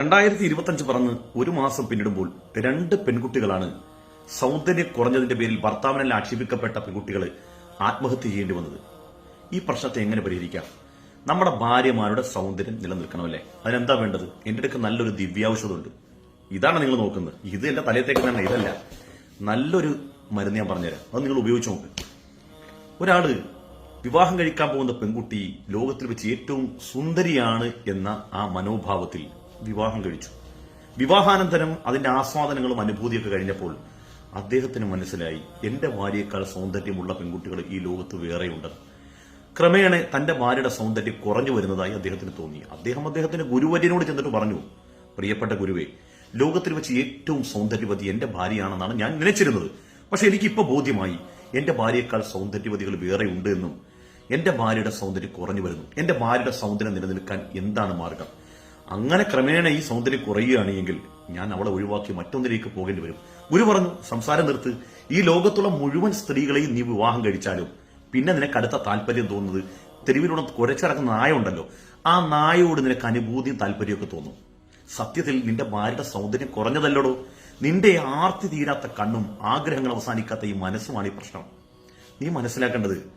രണ്ടായിരത്തി ഇരുപത്തഞ്ച് പറന്ന് ഒരു മാസം പിന്നിടുമ്പോൾ രണ്ട് പെൺകുട്ടികളാണ് സൗന്ദര്യം കുറഞ്ഞതിന്റെ പേരിൽ ഭർത്താവിനെല്ലാം ആക്ഷേപിക്കപ്പെട്ട പെൺകുട്ടികൾ ആത്മഹത്യ ചെയ്യേണ്ടി വന്നത്. ഈ പ്രശ്നത്തെ എങ്ങനെ പരിഹരിക്കാം? നമ്മുടെ ഭാര്യമാരുടെ സൗന്ദര്യം നിലനിൽക്കണമല്ലേ? അതിനെന്താ വേണ്ടത്? എന്റെ അടുക്ക് നല്ലൊരു ദിവ്യാവശ്യതയുണ്ട് ഇതാണ് നിങ്ങൾ നോക്കുന്നത്. ഇത് എന്റെ തലയത്തേക്ക് തന്നെ ഇതല്ല. നല്ലൊരു മരുന്ന് ഞാൻ പറഞ്ഞുതരാം. അത് നിങ്ങൾ ഉപയോഗിച്ച് നോക്ക്. ഒരാൾ വിവാഹം കഴിക്കാൻ പോകുന്ന പെൺകുട്ടി ലോകത്തിൽ വെച്ച് ഏറ്റവും സുന്ദരിയാണ് എന്ന ആ മനോഭാവത്തിൽ വിവാഹം കഴിച്ചു. വിവാഹാനന്തരം അതിന്റെ ആസ്വാദനങ്ങളും അനുഭൂതിയൊക്കെ കഴിഞ്ഞപ്പോൾ അദ്ദേഹത്തിന് മനസ്സിലായി എന്റെ ഭാര്യയേക്കാൾ സൗന്ദര്യമുള്ള പെൺകുട്ടികൾ ഈ ലോകത്ത് വേറെയുണ്ട്. ക്രമേണ തന്റെ ഭാര്യയുടെ സൗന്ദര്യം കുറഞ്ഞു വരുന്നതായി അദ്ദേഹത്തിന് തോന്നി. അദ്ദേഹം അദ്ദേഹത്തിന്റെ ഗുരുവര്യനോട് ചെന്നിട്ട് പറഞ്ഞു പ്രിയപ്പെട്ട ഗുരുവേ ലോകത്തിൽ വെച്ച് ഏറ്റവും സൗന്ദര്യവതി എന്റെ ഭാര്യയാണെന്നാണ് ഞാൻ നിലച്ചിരുന്നത് പക്ഷെ എനിക്കിപ്പോ ബോധ്യമായി എന്റെ ഭാര്യയേക്കാൾ സൗന്ദര്യവതികൾ വേറെ ഉണ്ട് എന്നും എന്റെ ഭാര്യയുടെ സൗന്ദര്യം കുറഞ്ഞു വരുന്നു. എന്റെ ഭാര്യയുടെ സൗന്ദര്യം നിലനിൽക്കാൻ എന്താണ് മാർഗം? അങ്ങനെ ക്രമേണ ഈ സൗന്ദര്യം കുറയുകയാണെങ്കിൽ ഞാൻ അവളെ ഒഴിവാക്കി മറ്റൊന്നിലേക്ക് പോകേണ്ടി വരും. ഗുരു പറഞ്ഞു സംസാരം നിർത്ത്. ഈ ലോകത്തുള്ള മുഴുവൻ സ്ത്രീകളെയും നീ വിവാഹം കഴിച്ചാലും പിന്നെ നിനക്ക് അടുത്ത താല്പര്യം തോന്നുന്നത് തെരുവിലൂടെ കുരച്ചിറക്കുന്ന നായ ഉണ്ടല്ലോ ആ നായയോട് നിനക്ക് അനുഭൂതിയും താല്പര്യമൊക്കെ തോന്നും. സത്യത്തിൽ നിന്റെ ഭാര്യയുടെ സൗന്ദര്യം കുറഞ്ഞതല്ലടോ? നിന്റെ ആർത്തി തീരാത്ത കണ്ണും ആഗ്രഹങ്ങൾ അവസാനിക്കാത്ത ഈ മനസ്സുമാണ് ഈ പ്രശ്നം. നീ മനസ്സിലാക്കേണ്ടത്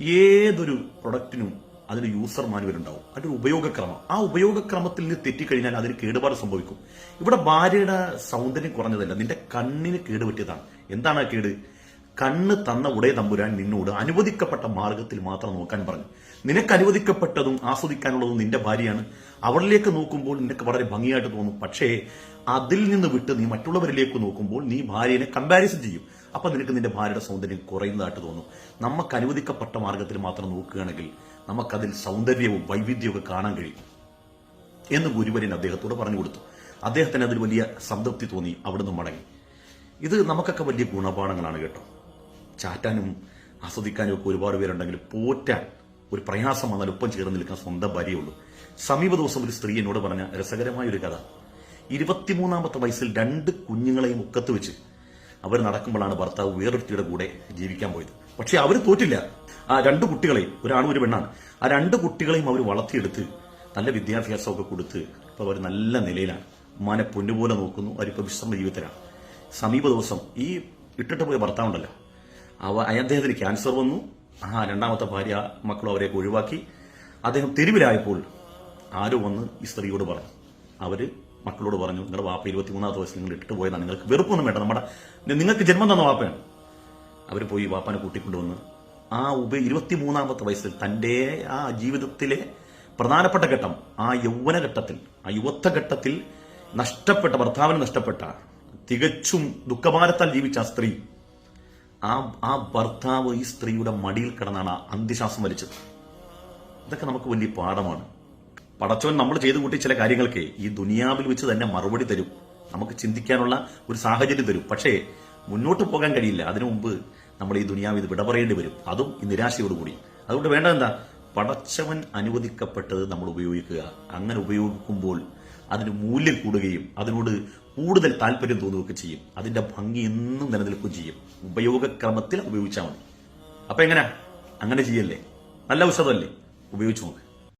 ഏതൊരു പ്രൊഡക്റ്റിനും അതിന് യൂസർ മാനുവൽ ഉണ്ടാവും അതിന്റെ ഉപയോഗക്രമം. ആ ഉപയോഗക്രമത്തിൽ നിന്ന് തെറ്റിക്കഴിഞ്ഞാൽ അതിന് കേടുപാട് സംഭവിക്കും. ഇവിടെ ഭാര്യയുടെ സൗന്ദര്യം കുറഞ്ഞതല്ല. നിന്റെ കണ്ണിന് കേടുപറ്റിയതാണ് എന്താണ് ആ കേട്? കണ്ണ് തന്ന ഉടയ തമ്പുരാൻ നിന്നോട് അനുവദിക്കപ്പെട്ട മാർഗത്തിൽ മാത്രം നോക്കാൻ പറഞ്ഞു. നിനക്ക് അനുവദിക്കപ്പെട്ടതും ആസ്വദിക്കാനുള്ളതും നിന്റെ ഭാര്യയാണ്. അവളിലേക്ക് നോക്കുമ്പോൾ നിനക്ക് വളരെ ഭംഗിയായിട്ട് തോന്നും. പക്ഷേ അതിൽ നിന്ന് വിട്ട് നീ മറ്റുള്ളവരിലേക്ക് നോക്കുമ്പോൾ നീ ഭാര്യനെ കമ്പാരിസൺ ചെയ്യും. അപ്പൊ നിനക്ക് നിന്റെ ഭാര്യയുടെ സൗന്ദര്യം കുറയുന്നതായിട്ട് തോന്നും. നമുക്ക് അനുവദിക്കപ്പെട്ട മാർഗത്തിൽ മാത്രം നോക്കുകയാണെങ്കിൽ നമുക്കതിൽ സൗന്ദര്യവും വൈവിധ്യവും കാണാൻ കഴിയും. എന്ന് ഗുരുവരൻ അദ്ദേഹത്തോട് പറഞ്ഞു കൊടുത്തു. അദ്ദേഹത്തിന് അതിൽ വലിയ സംതൃപ്തി തോന്നി. അവിടുന്ന് മടങ്ങി. ഇത് നമുക്കൊക്കെ വലിയ ഗുണപാഠങ്ങളാണ് കേട്ടോ. ചാറ്റാനും ആസ്വദിക്കാനും ഒക്കെ ഒരുപാട് പേരുണ്ടെങ്കിൽ പോറ്റാൻ ഒരു പ്രയാസം വന്നാൽ ഒപ്പം ചേർന്ന് നിൽക്കാൻ സ്വന്തം ഭാര്യയുള്ളൂ. സമീപ ദിവസം ഒരു സ്ത്രീ എന്നോട് പറഞ്ഞ രസകരമായ ഒരു കഥ. ഇരുപത്തിമൂന്നാമത്തെ വയസ്സിൽ രണ്ട് കുഞ്ഞുങ്ങളെയും ഒക്കത്ത് വെച്ച് അവർ നടക്കുമ്പോഴാണ് ഭർത്താവ് വേറൊരുത്തിയുടെ കൂടെ ജീവിക്കാൻ പോയത്. പക്ഷെ അവർ തോറ്റില്ല. ആ രണ്ട് കുട്ടികളെയും ഒരാണും ഒരു പെണ്ണാണ്. ആ രണ്ട് കുട്ടികളെയും അവർ വളർത്തിയെടുത്ത് നല്ല വിദ്യാഭ്യാസമൊക്കെ കൊടുത്ത് ഇപ്പൊ അവർ നല്ല നിലയിലാണ്. ഉമ്മാനെ പൊന്നുപോലെ നോക്കുന്നു. അവരിപ്പോ വിശ്രമ ജീവിതത്തിലാണ്. സമീപ ദിവസം ഈ ഇട്ടിട്ട് പോയ ഭർത്താവുണ്ടല്ലോ. അവ അദ്ദേഹത്തിന് ക്യാൻസർ വന്നു. ആ രണ്ടാമത്തെ ഭാര്യ മക്കളും അവരെ ഒഴിവാക്കി. അദ്ദേഹം തെരുവിലായപ്പോൾ ആരോ വന്ന് ഈ സ്ത്രീയോട് പറഞ്ഞു. അവർ മക്കളോട് പറഞ്ഞു നിങ്ങളുടെ വാപ്പ ഇരുപത്തിമൂന്നാമത്തെ വയസ്സിൽ നിങ്ങൾ ഇട്ടിട്ട് പോയതാണ് നിങ്ങൾക്ക് വെറുപ്പൊന്നും വേണ്ട. നമ്മുടെ നിങ്ങൾക്ക് ജന്മം തന്ന വാപ്പയാണ്. അവർ പോയി വാപ്പാനെ കൂട്ടിക്കൊണ്ടുവന്ന് ആ ഉപ ഇരുപത്തിമൂന്നാമത്തെ വയസ്സിൽ തന്റെ ആ ജീവിതത്തിലെ പ്രധാനപ്പെട്ട ഘട്ടം ആ യൗവന ഘട്ടത്തിൽ ആ യുവത്വ ഘട്ടത്തിൽ നഷ്ടപ്പെട്ട ഭർത്താവിന് നഷ്ടപ്പെട്ട തികച്ചും ദുഃഖഭാരത്താൽ ജീവിച്ച ആ സ്ത്രീ ആ ആ ഭർത്താവ് ഈ സ്ത്രീയുടെ മടിയിൽ കിടന്നാണ് ആ അന്ത്യശ്വാസം വലിച്ചത്. ഇതൊക്കെ നമുക്ക് വലിയ പാഠമാണ്. പടച്ചവൻ നമ്മൾ ചെയ്തു കൂട്ടി ചില കാര്യങ്ങൾക്ക് ഈ ദുനിയാവിൽ വെച്ച് തന്നെ മറുപടി തരും. നമുക്ക് ചിന്തിക്കാനുള്ള ഒരു സാഹചര്യം തരും. പക്ഷേ മുന്നോട്ട് പോകാൻ കഴിയില്ല. അതിനു മുമ്പ് നമ്മൾ ഈ ദുനിയാവ് ഇത് വിട പറയേണ്ടി വരും. അതും ഈ നിരാശയോടുകൂടി. അതുകൊണ്ട് വേണ്ടത് എന്താ പടച്ചവൻ അനുവദിക്കപ്പെട്ടത് നമ്മൾ ഉപയോഗിക്കുക. അങ്ങനെ ഉപയോഗിക്കുമ്പോൾ അതിന് മൂല്യം കൂടുകയും അതിനോട് കൂടുതൽ താല്പര്യം തോന്നുകയൊക്കെ ചെയ്യും. അതിന്റെ ഭംഗി എന്നും നിലനിൽക്കുകയും ചെയ്യും. ഉപയോഗക്രമത്തിൽ ഉപയോഗിച്ചാൽ മതി. അപ്പൊ എങ്ങനെ? അങ്ങനെ ചെയ്യല്ലേ? നല്ല ഔഷധമല്ലേ? ഉപയോഗിച്ചു നോക്ക്.